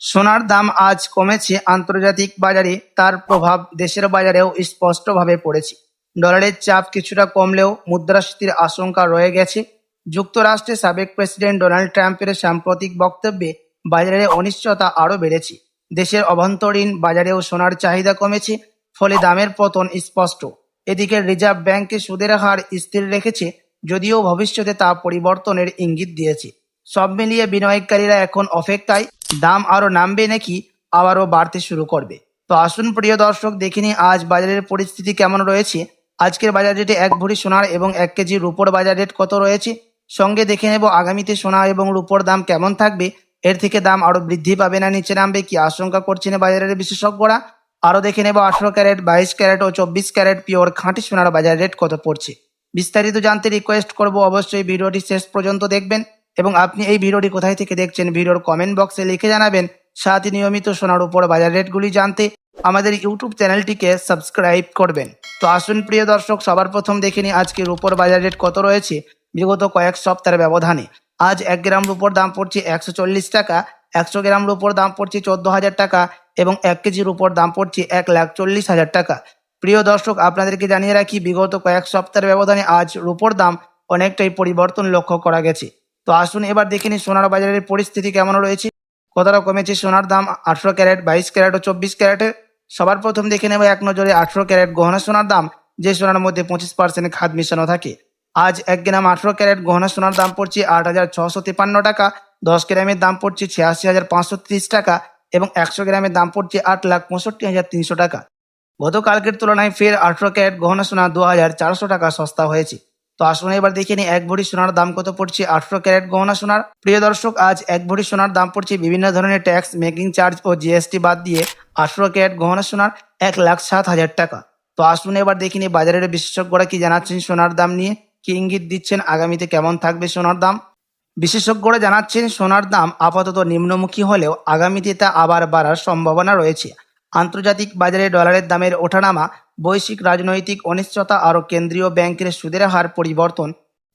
সোনার দাম আজ কমেছে আন্তর্জাতিক বাজারে, তার প্রভাব দেশের বাজারেও স্পষ্টভাবে পড়েছে। ডলারের চাপ কিছুটা কমলেও মুদ্রাস্ফীতির আশঙ্কা রয়ে গেছে। যুক্তরাষ্ট্রের সাবেক প্রেসিডেন্ট ডোনাল্ড ট্রাম্পের সাম্প্রতিক বক্তব্যে বাজারে অনিশ্চয়তা আরও বেড়েছে। দেশের অভ্যন্তরীণ বাজারেও সোনার চাহিদা কমেছে, ফলে দামের পতন স্পষ্ট। এদিকে রিজার্ভ ব্যাংকে সুদের হার স্থির রেখেছে, যদিও ভবিষ্যতে তা পরিবর্তনের ইঙ্গিত দিয়েছে। সব মিলিয়ে বিনিয়োগকারীরা এখন অপেক্ষায় দাম আরও নামবে নাকি আবারও বাড়তে শুরু করবে? তো আসুন প্রিয় দর্শক দেখিনি আজ বাজারের পরিস্থিতি কেমন রয়েছে। আজকের বাজার রেটে এক ভরি সোনার এবং এক কেজি রুপোর বাজার রেট কত রয়েছে? সঙ্গে দেখে নেব আগামীতে সোনা এবং রুপোর দাম কেমন থাকবে। এর থেকে দাম আরও বৃদ্ধি পাবে না নিচে নামবে কি আশঙ্কা করছেন বাজারের বিশেষজ্ঞরা? আরও দেখে নেব আঠারো ক্যারেট, বাইশ ক্যারেট ও চব্বিশ ক্যারেট পিওর খাঁটি সোনার বাজার রেট কত পড়ছে? বিস্তারিত জানতে রিকোয়েস্ট করব অবশ্যই ভিডিওটি শেষ পর্যন্ত দেখবেন। এবং আপনি এই ভিডিওটি কোথায় থেকে দেখছেন ভিডিওর কমেন্ট বক্সে লিখে জানাবেন। সাথে নিয়মিত সোনার উপর বাজার রেটগুলি জানতে আমাদের ইউটিউব চ্যানেলটিকে সাবস্ক্রাইব করবেন। তো আসুন প্রিয় দর্শক, সবার প্রথম দেখে নিই আজকের উপর বাজার রেট কত রয়েছে। বিগত কয়েক সপ্তাহের ব্যবধানে আজ এক গ্রাম রুপোর দাম পড়ছে একশো চল্লিশ টাকা, একশো গ্রাম রুপোর দাম পড়ছে চোদ্দ হাজার টাকা এবং এক কেজির উপর দাম পড়ছে এক লাখ চল্লিশ হাজার টাকা। প্রিয় দর্শক, আপনাদেরকে জানিয়ে রাখি, বিগত কয়েক সপ্তাহের ব্যবধানে আজ রুপোর দাম অনেকটাই পরিবর্তন লক্ষ্য করা গেছে। তো আসুন এবার দেখে নিই সোনার বাজারের পরিস্থিতি কেমন রয়েছে। কতটা কমেছে সোনার দাম? আঠেরো ক্যারেট, বাইশ ক্যারেট ও চব্বিশ ক্যারেটে। সবার প্রথম দেখে নেব এক নজরে আঠেরো ক্যারেট গহনা সোনার দাম, যে সোনার মধ্যে পঁচিশ পার্সেন্ট খাদ মিশানো থাকে। আজ এক গ্রাম আঠেরো ক্যারেট গহনা সোনার দাম পড়ছে আট হাজার ছশো তিপ্পান্ন টাকা, দশ গ্রামের দাম পড়ছে ছিয়াশি হাজার পাঁচশো ত্রিশ টাকা এবং একশো গ্রামের দাম পড়ছে আট লাখ পঁয়ষট্টি হাজার তিনশো টাকা। গতকালকের তুলনায় ফের আঠেরো ক্যারেট গহনা সোনা দু হাজার চারশো টাকা সস্তা হয়েছে। তো আসুন এবার দেখে নিই, এক ভরি সোনার দাম কত পড়ছে? আঠেরো ক্যারেট গহনা সোনার। প্রিয় দর্শক, আজ এক ভরি সোনার দাম পড়ছে বিভিন্ন ধরনের ট্যাক্স, মেকিং চার্জ ও জিএসটি বাদ দিয়ে আঠেরো ক্যারেট গহনা সোনার এক লাখ সাত হাজার টাকা। তো আসুন এবার দেখে নিই, বাজারের বিশেষজ্ঞরা কি জানাচ্ছেন সোনার দাম নিয়ে? কি ইঙ্গিত দিচ্ছেন? আগামীতে কেমন থাকবে সোনার দাম? বিশেষজ্ঞরা জানাচ্ছেন, সোনার দাম আপাতত নিম্নমুখী হলেও আগামীতে তা আবার বাড়ার সম্ভাবনা রয়েছে। আন্তর্জাতিক বাজারে ডলারের দামের ওঠানামা বৈশ্বিক রাজনৈতিক অনিশ্চয়তা আরও কেন্দ্রীয় ব্যাংকের সুদের হার পরিবর্তন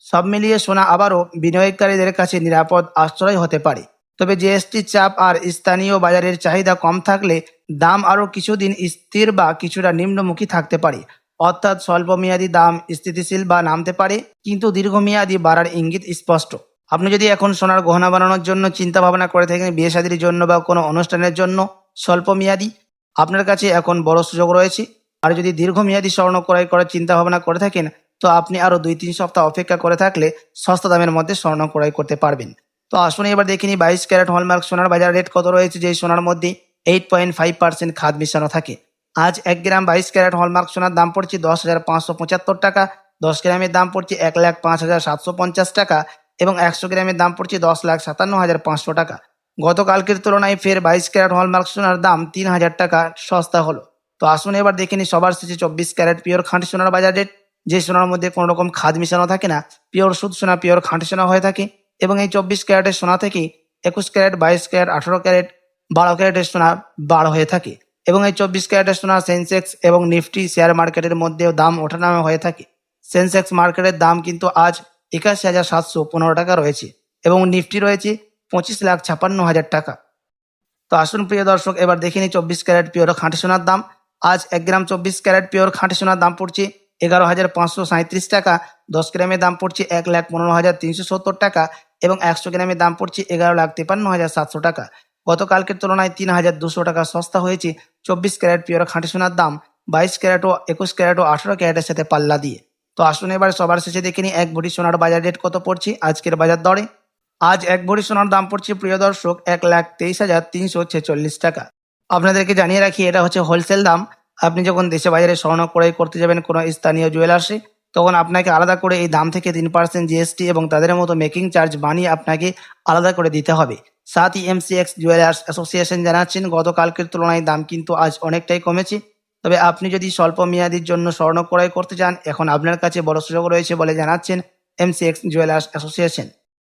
সব মিলিয়ে সোনা আবারও বিনিয়োগকারীদের কাছে নিরাপদ আশ্রয় হতে পারে। তবে জিএসটি চাপ আর স্থানীয় বাজারের চাহিদা কম থাকলে দাম আরও কিছুদিন স্থির বা কিছুটা নিম্নমুখী থাকতে পারে। অর্থাৎ স্বল্পমেয়াদী দাম স্থিতিশীল বা নামতে পারে, কিন্তু দীর্ঘমেয়াদী বাড়ার ইঙ্গিত স্পষ্ট। আপনি যদি এখন সোনার গহনা বানানোর জন্য চিন্তা ভাবনা করে থাকেন বিয়ে শাদির জন্য বা কোনো অনুষ্ঠানের জন্য স্বল্পমেয়াদী, আপনার কাছে এখন বড় সুযোগ রয়েছে। আর যদি দীর্ঘমেয়াদী স্বর্ণ ক্রয় করার চিন্তা ভাবনা করে থাকেন, তো আপনি আরও দুই তিন সপ্তাহ অপেক্ষা করে থাকলে সস্তা দামের মধ্যে স্বর্ণ ক্রয় করতে পারবেন। তো আসুন এবার দেখিনি বাইশ ক্যারেট হলমার্ক সোনার বাজার রেট কত রয়েছে, যেই সোনার মধ্যে এইট পয়েন্ট ফাইভ পার্সেন্ট খাদ মিশানো থাকে। আজ এক গ্রাম বাইশ ক্যারেট হলমার্ক সোনার দাম পড়ছে দশ হাজার পাঁচশো পঁচাত্তর টাকা, দশ গ্রামের দাম পড়ছে এক লাখ পাঁচ হাজার সাতশো পঞ্চাশ টাকা এবং একশো গ্রামের দাম পড়ছে দশ লাখ সাতান্ন হাজার পাঁচশো টাকা। গতকালকের তুলনায় ফের বাইশ ক্যারেট হলমার্ক সোনার দাম তিন হাজার টাকা সস্তা হলো। তো আসুন এবার দেখে নিই সবার শেষে চব্বিশ ক্যারেট পিওর খাঁটি সোনার বাজার রেট যে সোনার মধ্যে কোনো রকম খাদ মিশানো থাকে না, পিওর সুদ সোনা, পিওর খাঁটি সোনা হয়ে থাকে। এবং এই চব্বিশ ক্যারেটের সোনা থেকে একুশ ক্যারেট, বাইশ ক্যারেট, আঠারো ক্যারেট, বারো ক্যারেটের সোনা বার হয়ে থাকে। এবং এই চব্বিশ ক্যারেটের সোনা সেন্সেক্স এবং নিফটি শেয়ার মার্কেটের মধ্যেও দাম ওঠানামা হয়ে থাকে। সেন্সেক্স মার্কেটের দাম কিন্তু আজ একাশি হাজার সাতশো পনেরো টাকা রয়েছে এবং নিফটি রয়েছে পঁচিশ লাখ ছাপান্ন হাজার টাকা। তো আসুন প্রিয় দর্শক, এবার দেখে নিই চব্বিশ ক্যারেট পিওর খাঁটি সোনার দাম। আজ এক গ্রাম চব্বিশ ক্যারেট পিওর খাঁটি সোনার দাম পড়ছে এগারো হাজার পাঁচশো সাঁত্রিশ টাকা। দশ গ্রামের দাম পড়ছে এক লাখ পনেরো হাজার তিনশো সত্তর টাকা এবং একশো গ্রামের দাম পড়ছে এগারো লাখ তিপ্পান্ন হাজার সাতশো টাকা। গতকালকের তুলনায় তিন হাজার দুশো টাকা সস্তা হয়েছে চব্বিশ ক্যারেট পিওর খাঁটি সোনার দাম, বাইশ ক্যারেট ও একুশ ক্যারেট ও আঠারো ক্যারেটের সাথে পাল্লা দিয়ে। তো আসুন এবার সবার শেষে দেখে নিই এক ভরি সোনার বাজার রেট কত পড়ছে আজকের বাজার দরে। আজ এক ভরি সোনার দাম পড়ছে, প্রিয় দর্শক, এক লাখ তেইশ হাজার তিনশো ছেচল্লিশ টাকা। আপনাদেরকে জানিয়ে রাখি, এটা হচ্ছে হোলসেল দাম। আপনি যখন দেশে বাজারে স্বর্ণ ক্রয় করতে যাবেন কোনো স্থানীয় জুয়েলার্সে তখন আপনাকে আলাদা করে এই দাম থেকে তিন পার্সেন্ট জিএসটি এবং তাদের মতো মেকিং চার্জ বানিয়ে আপনাকে আলাদা করে দিতে হবে। সাথই এমসিএক্স জুয়েলার্স অ্যাসোসিয়েশন জানাচ্ছেন, গতকালকের তুলনায় দাম কিন্তু আজ অনেকটাই কমেছে। তবে আপনি যদি স্বল্প মেয়াদির জন্য স্বর্ণ ক্রয় করতে চান, এখন আপনার কাছে বড় সুযোগ রয়েছে বলে জানাচ্ছেন এমসিএক্স জুয়েলার্স অ্যাসোসিয়েশন